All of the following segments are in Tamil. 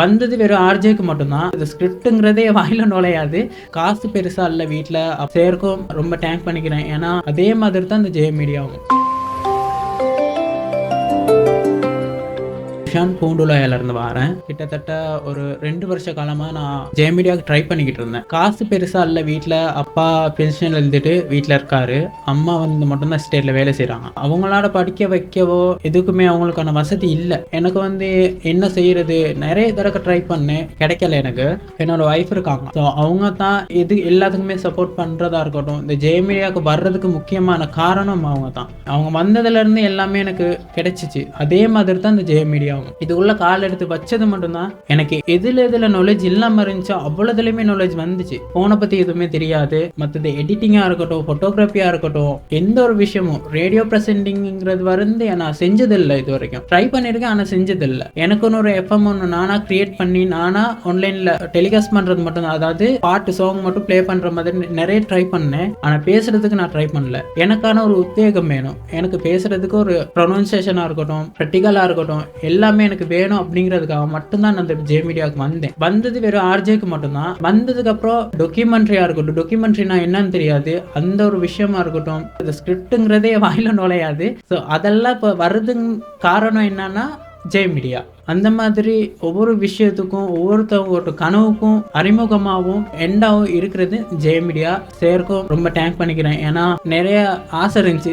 வந்தது வெறும் ஆர்ஜேக்கு மட்டும்தான். இந்த ஸ்கிரிப்டுங்கிறதே வாயில நுழையாது. காசு பெருசா இல்லை வீட்டில் சேர்க்கும். ரொம்ப டேங்க் பண்ணிக்கிறேன். ஏன்னா அதே மாதிரி தான் இந்த ஜெய மீடியாவும் குஷான் பூண்டுலாயில இருந்து வரேன். கிட்டத்தட்ட ஒரு ரெண்டு வருஷ காலமா நான் ஜெயமீடியாவுக்கு ட்ரை பண்ணிக்கிட்டு இருந்தேன். காசு பெருசா இல்லை வீட்டில் அப்பா பென்ஷன் எழுதிட்டு வீட்டில் இருக்காரு. அம்மா வந்து மட்டும்தான் ஸ்டேட்ல வேலை செய்கிறாங்க அவங்களால படிக்க வைக்கவோ எதுக்குமே அவங்களுக்கான வசதி இல்லை. எனக்கு வந்து என்ன செய்யறது நிறைய தடவை ட்ரை பண்ணேன். கிடைக்கல எனக்கு. என்னோட ஒய்ஃப் இருக்காங்க. ஸோ அவங்க தான் எது எல்லாத்துக்குமே சப்போர்ட் பண்றதா இருக்கட்டும் இந்த ஜெயமீடியாவுக்கு வர்றதுக்கு முக்கியமான காரணம் அவங்க தான் அவங்க வந்ததுல இருந்து எல்லாமே எனக்கு கிடைச்சிச்சு. அதே மாதிரி தான் இந்த ஜெயமீடியா மீடியாவும் இது கால் எடுத்து வச்சது மட்டும்தான். எனக்கு எதுல எதுல நாலேஜ் இல்லாம இருந்துச்சோ அவ்வளவுலயுமே நாலேஜ் வந்துச்சு. போனை பத்தி எதுவுமே தெரியாது. மற்றது எடிட்டிங்கா இருக்கட்டும் போட்டோகிராஃபியா இருக்கட்டும் எந்த ஒரு விஷயமும். ரேடியோ ப்ரெசென்டிங்கிறது வந்து நான் செஞ்சதில்லை இது வரைக்கும் ட்ரை பண்ணியிருக்கேன் ஆனால் செஞ்சதில்லை எனக்குன்னு ஒரு எஃப்எம் ஒன்று நானா கிரியேட் பண்ணி நானா ஆன்லைன்ல டெலிகாஸ்ட் பண்றது மட்டும் அதாவது பாட்டு சாங் மட்டும் ப்ளே பண்ற மாதிரி நிறைய ட்ரை பண்ணேன். ஆனா பேசுறதுக்கு நான் ட்ரை பண்ணல. எனக்கான ஒரு உத்வேகம் வேணும். எனக்கு பேசுறதுக்கு ஒரு ப்ரொனன்சியேஷனா இருக்கட்டும் ப்ராக்டிக்கலா இருக்கட்டும் எல்லாமே எனக்கு வேணும் அப்படிங்கிறதுக்காக மட்டும்தான் நான் இந்த ஜே மீடியாவுக்கு வந்தேன். வந்தது வெறும் ஆர்ஜேக்கு மட்டும்தான். வந்ததுக்கு அப்புறம் டொக்குமெண்ட்ரியா இருக்கட்டும் டொக்குமெண்ட்ரினா என்னன்னு தெரியாது. அந்த ஒரு விஷயமா இருக்கட்டும் இந்த ஸ்கிரிப்டுங்கிறதே வாயில நுழையாது. ஸோ அதெல்லாம் இப்போ வருதுங்க காரணம் என்னன்னா ஜெய் மீடியா அந்த மாதிரி ஒவ்வொரு விஷயத்துக்கும் ஒவ்வொருத்தவங்களோட கனவுக்கும் அறிமுகமாகவும் எண்டாகவும் இருக்கிறது ஜெய மீடியா சேர்க்கும் ரொம்ப டேங்க் பண்ணிக்கிறேன். ஏன்னா நிறைய ஆசை இருந்துச்சு.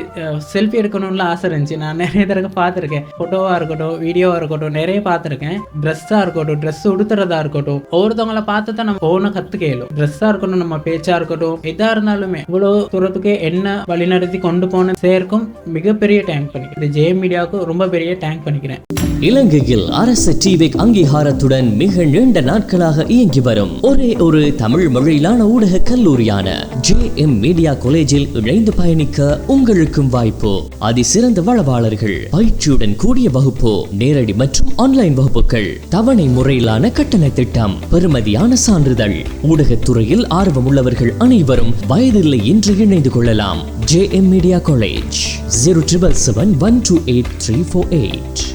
செல்ஃபி எடுக்கணும்ல ஆசை இருந்துச்சு. நான் நிறைய தடவை பார்த்துருக்கேன். ஃபோட்டோவாக இருக்கட்டும் வீடியோவாக இருக்கட்டும் நிறைய பார்த்துருக்கேன். ட்ரெஸ்ஸாக இருக்கட்டும் ட்ரெஸ் உடுத்துறதா இருக்கட்டும் ஒவ்வொருத்தவங்கள பார்த்து தான் நம்ம ஒவ்வொன்றும் கற்றுக்கலும் ட்ரெஸ்ஸாக இருக்கட்டும் நம்ம பேச்சாக இருக்கட்டும் எதாக இருந்தாலுமே இவ்வளோ தூரத்துக்கு என்ன வழிநடத்தி கொண்டு போன சேர்க்கும் மிகப்பெரிய டேங்க் பண்ணிக்கிறேன். இந்த ஜெய மீடியாவுக்கு ரொம்ப பெரிய டேங்க் பண்ணிக்கிறேன். இலங்கையில் அரசு டிவிக் அங்கீகாரத்துடன் மிக நீண்ட நாட்களாக இயங்கி வரும். ஒரே ஒரு தமிழ் மொழியிலான ஊடக கல்லூரியான ஜே எம் மீடியா காலேஜில் இணைந்து பயணிக்க உங்களுக்கும் வாய்ப்பு. அதிசிறந்த வளவாளர்கள் பயிற்சியுடன் கூடிய வகுப்பு நேரடி மற்றும் ஆன்லைன் வகுப்புகள் தவணை முறையிலான கட்டண திட்டம் பெறுமதியான சான்றிதழ். ஊடகத்துறையில் ஆர்வமுள்ளவர்கள் அனைவரும் வயதில்லை என்று இணைந்து கொள்ளலாம். J M media college zero triple seven one two eight three four eight